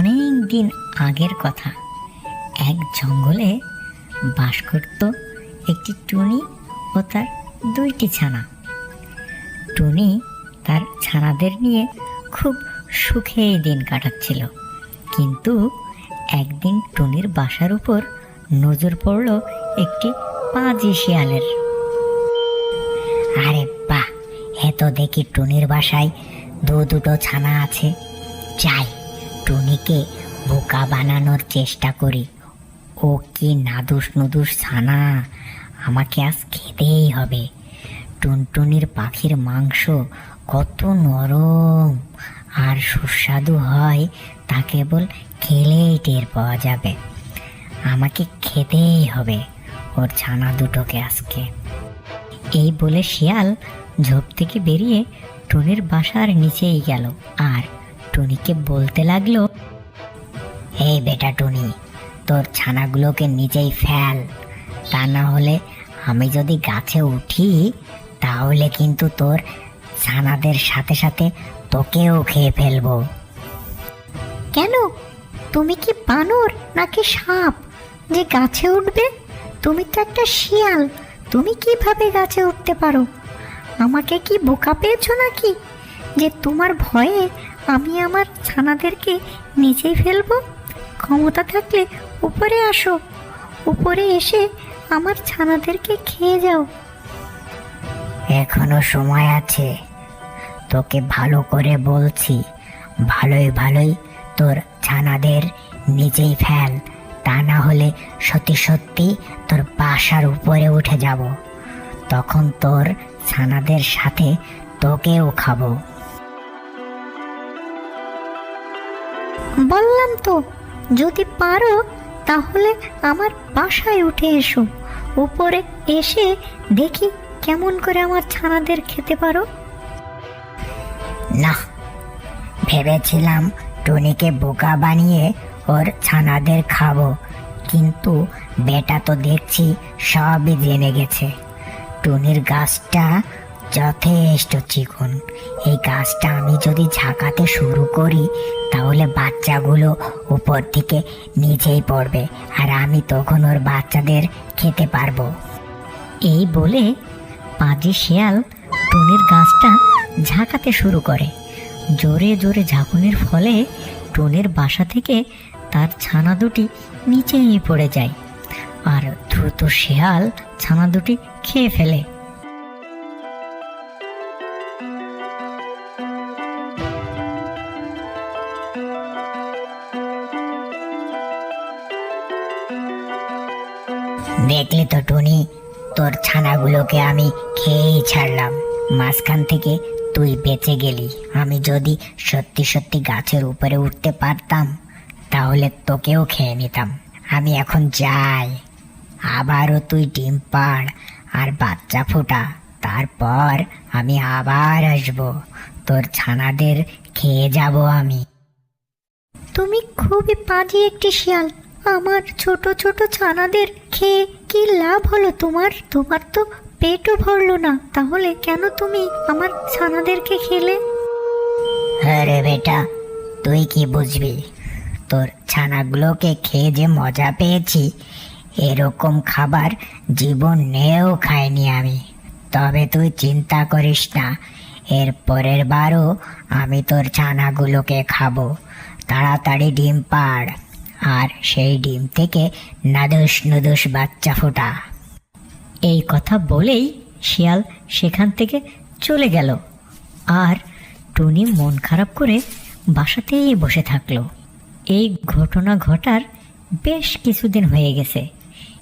অনেক দিন আগের কথা। এক জঙ্গলে বাস করত একটি টুনি ও তার দুইটি ছানা। টুনি তার ছানাদের নিয়ে খুব সুখেই দিন কাটাচ্ছিল। কিন্তু একদিন টুনির বাসার উপর নজর পড়ল একটি পাজি শিয়ালের। আরে বাহ এত দেখি টুনির বাসায় দু দুটো ছানা আছে। যাই টুনিকে বোকা বানানোর চেষ্টা করি। ও কি নাদুস নুদুস ছানা আমাকে আজ খেতেই হবে। টুনটুনির পাখির মাংস কত নরম আর সুস্বাদু হয় তা কেবল খেলেই টের পাওয়া যাবে। আমাকে খেতেই হবে ওর ছানা দুটোকে আজকে। এই বলে শিয়াল ঝোপ থেকে বেরিয়ে টুনির বাসার নিচেই গেল। আর টুনিকে বলতে লাগল, এই বেটা টুনি, তোর ছানাগুলোকে নিচেই ফেল। তা না হলে আমি যদি গাছে উঠি, তাহলে কিন্তু তোর ছানাদের সাথে সাথে তোকেও খেয়ে ফেলব। কেন? তুমি কি বানর নাকি সাপ? যে গাছে উঠবে, তুমি তো একটা শিয়াল, তুমি কীভাবে গাছে উঠতে পারো? আমাকে কি বোকা পেয়েছ নাকি? যে তোমার ভয়ে আমি আমার ছানাদেরকে নিচেই ফেলব? ক্ষমতা থাকলে উপরে আসো। উপরে এসে আমার ছানাদেরকে খেয়ে যাও। এখনও সময় আছে। তোকে ভালো করে বলছি, ভালোই ভালোই তোর ছানাদের নিচেই ফেল। তা না হলে সত্যি সত্যি তোর বাসার উপরে উঠে যাব। তখন তোর ছানাদের সাথে তোকেও খাব। বললাম তো, যদি পারো, তাহলে আমার বাসায় উঠে এসো। উপরে এসে দেখি কেমন করে আমার ছানাদের খেতে পারো। না, ভেবেছিলাম টুনিকে বোকা বানিয়ে ওর ছানাদের খাব, কিন্তু বেটা তো দেখছি সবই জেনে গেছে। টুনির গাছটা যথেষ্ট চিকন। এই গাছটা আমি যদি ঝাঁকাতে শুরু করি, তাহলে বাচ্চাগুলো উপর থেকে নিজেই পড়বে, আর আমি তখন ওর বাচ্চাদের খেতে পারব। এই বলে পাজি শিয়াল টুনির গাছটা ঝাঁকাতে শুরু করে। জোরে জোরে ঝাঁকুনির ফলে টুনির বাসা থেকে তার ছানা দুটি নিচেই পড়ে যায়, আর দ্রুত শিয়াল ছানা দুটি খেয়ে ফেলে। দেখলি তো টুনি, তোর ছানাগুলোকে আমি খেয়েই ছাড়লাম। মাঝখান থেকে তুই বেঁচে গেলি। আমি যদি সত্যি সত্যি গাছের উপরে উঠতে পারতাম, তাহলে তোকেও খেয়ে নিতাম। আমি এখন যাই। আবারও তুই ডিম পাড় আর বাচ্চা ফোটা। তারপর আমি আবার আসব। তোর ছানাদের খেয়ে যাব আমি। তুমি খুবই পাজি একটি শিয়াল। আমার ছোট ছোট ছানাদের খেয়ে কি লাভ হলো তোমার? তোমার তো পেটও ভরলো না। তাহলে কেন তুমি আমার ছানাদেরকে খেলে? আরে বেটা, তুই কি বুঝবি? তোর ছানাগুলোকে খেয়ে যে মজা পেয়েছি, এরকম খাবার জীবন নেও খাইনি আমি। তবে তুই চিন্তা করিস না, এর পরের বারও আমি তোর ছানাগুলোকে খাব। তাড়াতাড়ি ডিম পাড়। আর সেই ডিম থেকে নাদুস নুদুস বাচ্চা ফোটা। এই কথা বলেই শিয়াল সেখান থেকে চলে গেল। আর টুনি মন খারাপ করে বাসাতেই বসে থাকল। এই ঘটনা ঘটার বেশ কিছুদিন হয়ে গেছে।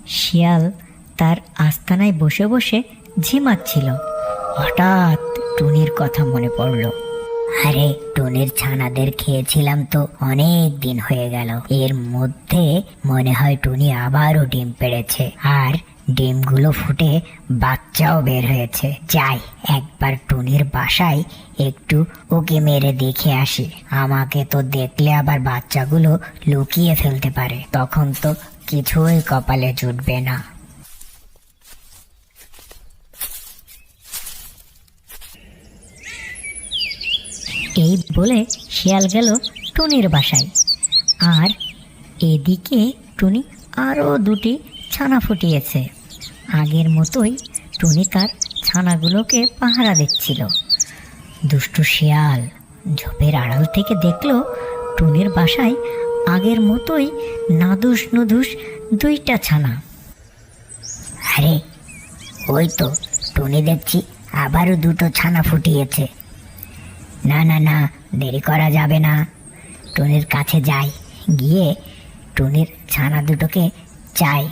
শিয়াল তার আস্তানায় বসে বসে ঝিমাচ্ছিল। হঠাৎ টুনির কথা মনে পড়ল। আরে, টুনির ছানাদের খেয়েছিলাম তো অনেক দিন হয়ে গেল। এর মধ্যে মনে হয় টুনি আবারও ডিম পেড়েছে। আর ডিমগুলো ফুটে বাচ্চাও বের হয়েছে। যাই, একবার টুনির বাসায় একটু ওকে মেরে দেখে আসি। আমাকে তো দেখলে আবার বাচ্চাগুলো লুকিয়ে ফেলতে পারে। তখন তো কিছুই কপালে জুটবে না। এই বলে শিয়াল গেল টুনির বাসায়। আর এদিকে টুনি আরও দুটি ছানা ফুটিয়েছে। আগের মতোই টুনি তার ছানাগুলোকে পাহারা দিচ্ছিল। দুষ্টু শিয়াল ঝোপের আড়াল থেকে দেখল টুনির বাসায় আগের মতোই নাদুস নুদুস দুইটা ছানা। আরে, ওই তো, টুনি দেখছি আবারও দুটো ছানা ফুটিয়েছে। না না না, দেরি করা যাবে না। টুনির কাছে যাই। গিয়ে টুনির ছানা দুটোকে চাই।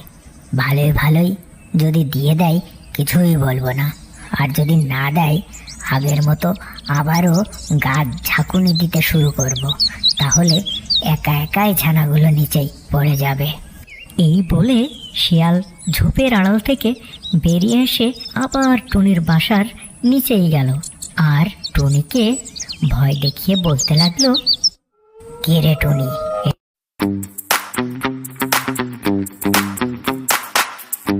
ভালোই ভালোই যদি দিয়ে দেয়, কিছুই বলব না। আর যদি না দেয়, আগের মতো আবারও গাছ ঝাঁকুনি দিতে শুরু করব। তাহলে একা একাই ছানাগুলো নিচেই পড়ে যাবে। এই বলে শিয়াল ঝোপের আড়াল থেকে বেরিয়ে এসে আবার টুনির বাসার নিচেই গেল। আর টুনিকে ভয় দেখিয়ে বলতে লাগল কে রে টুনি?